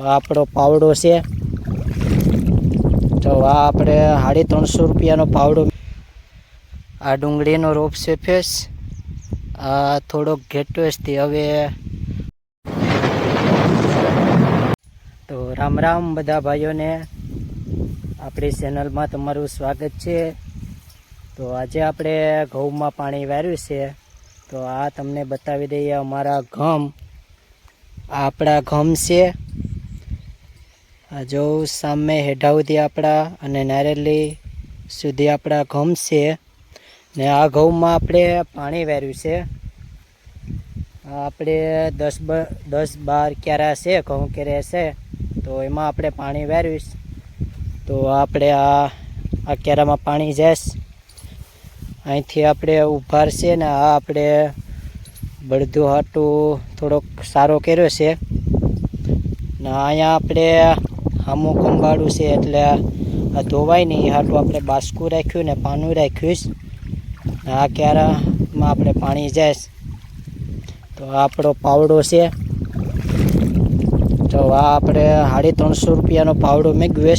આપણો પાવડો છે. તો આ આપણે સાડી ત્રણસો રૂપિયાનો પાવડો. આ ડુંગળીનો રોપ છે ફેસ આ થોડોક ઘેટવેસથી હવે. તો રામ રામ બધા ભાઈઓને. આપણી ચેનલમાં તમારું સ્વાગત છે. તો આજે આપણે ઘઉંમાં પાણી વાર્યું છે. તો આ તમને બતાવી દઈએ અમારા ઘમ. આપણા ઘમ છે. જો સામે હેઢાઉથી આપણા અને નારેલી સુધી આપણા ઘઉં છે ને આ ઘઉંમાં આપણે પાણી વેર્યું છે. આપણે દસ બ, દસ બાર ક્યારા છે ઘઉં ક્યારે છે તો એમાં આપણે પાણી વેર્યું તો આપણે આ આ ક્યારામાં પાણી જઈશ અહીંથી આપણે ઉભાર છે ને આ આપણે બળધું હાટું થોડોક સારો કર્યો છે. ને અહીંયા આપણે હામું ખંભાળું છે એટલે આ ધોવાય નહીં. હાટું આપણે બાસકું રાખ્યું ને પાનું રાખ્યું આ ક્યારામાં આપણે પાણી જાય તો આપણો પાવડો છે. તો આ આપણે સાડી ત્રણસો રૂપિયાનો પાવડો મેળવ્યો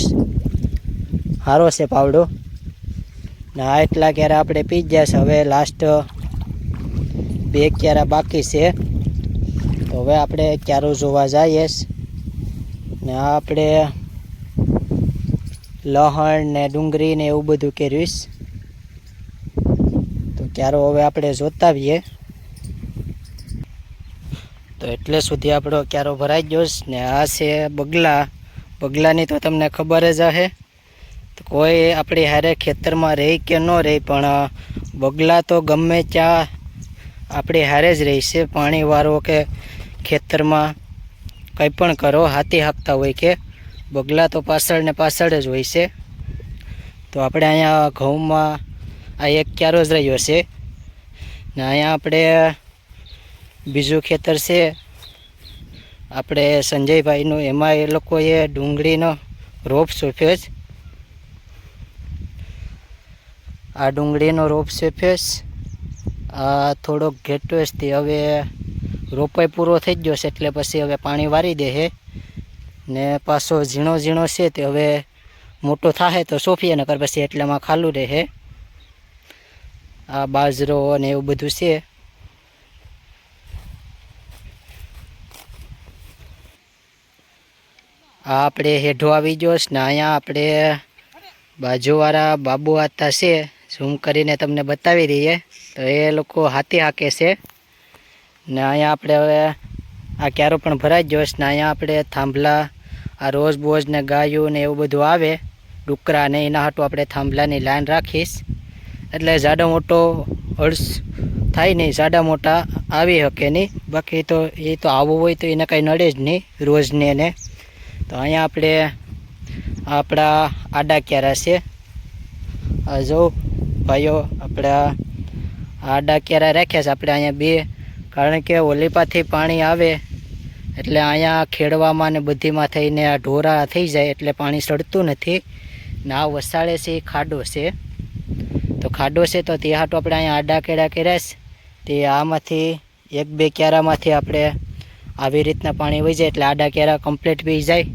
સારો છે પાવડો. ને આ એટલા ક્યારે આપણે પી જ હવે લાસ્ટ બે ક્યારા બાકી છે. તો હવે આપણે ક્યારો જોવા જઈએ. ને આપણે લહણ ને ડુંગળી ને એવું બધું કર્યું તો ક્યારો હવે આપણે જોતા આવીએ. તો એટલે સુધી આપણો ક્યારો ભરાઈ ગયો ને આ છે બગલા. બગલાની તો તમને ખબર જ હશે તો કોઈ આપણી હારે ખેતરમાં રહે કે ન રહે, પણ બગલા તો ગમે ત્યાં આપણી હારે જ રહેશે પાણીવાળો કે ખેતરમાં કંઈ પણ કરો, હાથી હાંકતા હોય કે બગલા તો પાછળ ને પાછળ જ હોય છે. તો આપણે અહીંયા ઘઉંમાં આ એક ક્યારો જ રહ્યો છે. ને અહીંયા આપણે બીજું ખેતર છે. આપણે સંજયભાઈનું, એમાં એ લોકોએ ડુંગળીનો રોપ સોંપ્યો છે. આ ડુંગળીનો રોપ સોંપ્યો છે. આ થોડોક ઘેટવેસથી હવે રોપાઈ પૂરો થઈ ગયો છે એટલે પછી હવે પાણી વારી દે છે ને પાછો ઝીણો ઝીણો છે તે હવે મોટો થાય તો સોંપીએ નકર પછી એટલામાં ખાલું રહે આ બાજરો અને એવું બધું છે. આ આપણે હેઠો આવી ગયો ને અહીંયા આપણે બાજુવાળા બાબુ આતા છે. ઝૂમ કરીને તમને બતાવી દઈએ. તો એ લોકો હાથી હાકે છે. ને અહીંયા આપણે હવે આ ક્યારો પણ ભરાઈ જ જોઈશ ને અહીંયા આપણે થાંભલા, આ રોજ બોજ ને ગાયું ને એવું બધું આવે, ડુકરા ને એના હાટું આપણે થાંભલાની લાઈન રાખીશ. એટલે જાડો મોટો અળસ થાય નહીં, જાડા મોટા આવી શકે નહીં. બાકી તો એ તો આવવું હોય તો એને કંઈ નડે જ નહીં રોજને એને. તો અહીંયા આપણે આપણા આડા ક્યારા છે. જો ભાઈઓ, આપણા આડા ક્યારા રાખ્યા છે. આપણે અહીંયા બે કારણ કે ઓલીપાથી પાણી આવે, એટલે અહીંયા ખેડવામાં ને બધીમાં થઈને આ ઢોરા થઈ જાય, એટલે પાણી સડતું નથી. ને આ વસાડે છે, એ ખાડો છે. તો ખાડો છે, તો તે તો આપણે અહીંયા આડા કેળા કર્યા છે. તે આમાંથી એક બે ક્યારામાંથી આપણે આવી રીતના પાણી વહી જાય, એટલે આડા ક્યારા કમ્પ્લીટ પી જાય.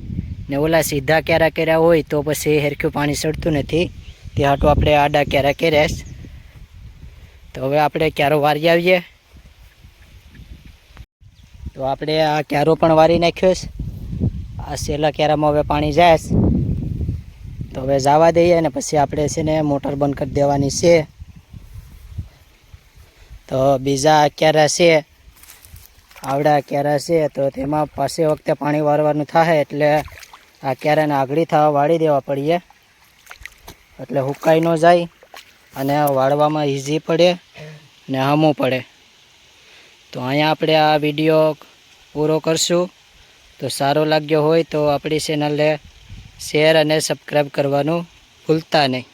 ને ઓલા સીધા ક્યારા કર્યા હોય, તો પછી હેરખ્યું પાણી સડતું નથી. તે તો આપણે આડા ક્યારા કર્યા છે. તો હવે આપણે ક્યારો વારી આવીએ. તો આપણે આ ક્યારો પણ વારી નાખ્યો છે. આ સેલા ક્યારામાં હવે પાણી જાય તો હવે જવા દઈએ ને પછી આપણે છે ને મોટર બંધ કરી દેવાની છે. તો બીજા ક્યારા છે, આવડા ક્યારા છે, તો તેમાં પાસે વખતે પાણી વારવાનું થાય એટલે આ ક્યારાને આગળી થવા વાળી દેવા પડીએ. એટલે હુકાઈ ન જાય અને વાળવામાં ઇઝી પડે ને હમું પડે. તો અહીંયા આપણે આ વીડિયો પૂરો કરશું. તો સારો લાગ્યો હોય તો આપણી ચેનલને શેર અને સબસ્ક્રાઈબ કરવાનું ભૂલતા નહીં.